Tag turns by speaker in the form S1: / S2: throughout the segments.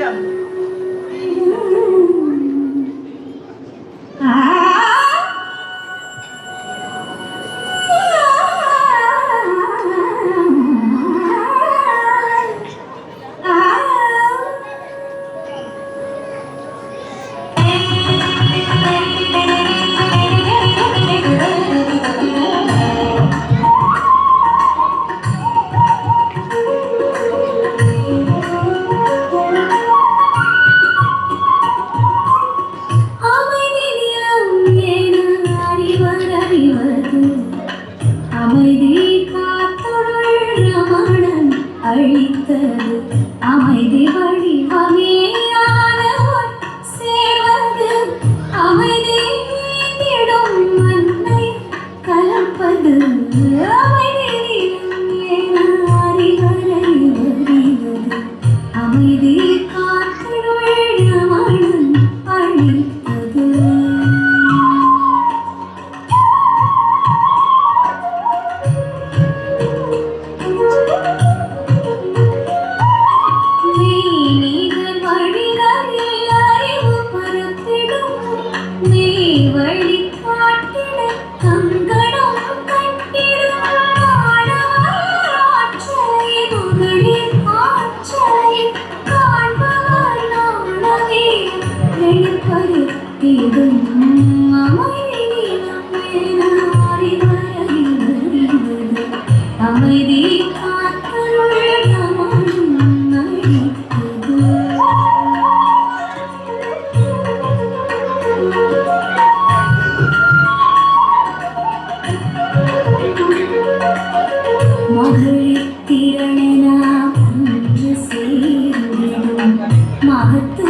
S1: freedom.
S2: அமைதி காத்தொழல் ரமணன் அழித்த அமைதி மகளிர் திறனா சேரும்
S1: மகத்து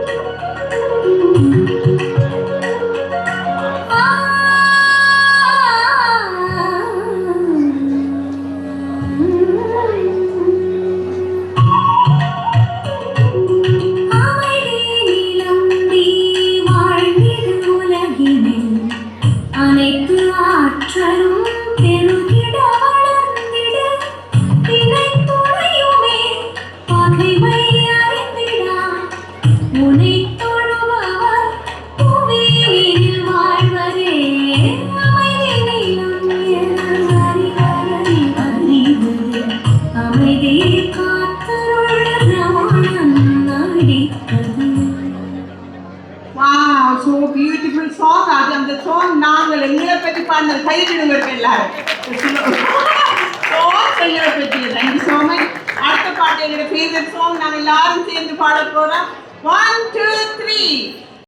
S1: ஸோ பியூட்டிஃபுல் சாங் அது அந்த சாங் நாங்கள் எங்களை பற்றி பாடின கைவிடுங்க எல்லாரும். எங்களை பற்றி தேங்க்யூ ஸோ பாட்டு எங்களோட ஃபேவரட் சாங் நாங்கள் எல்லாரும் சேர்ந்து பாட போகிறோம் One, two, three.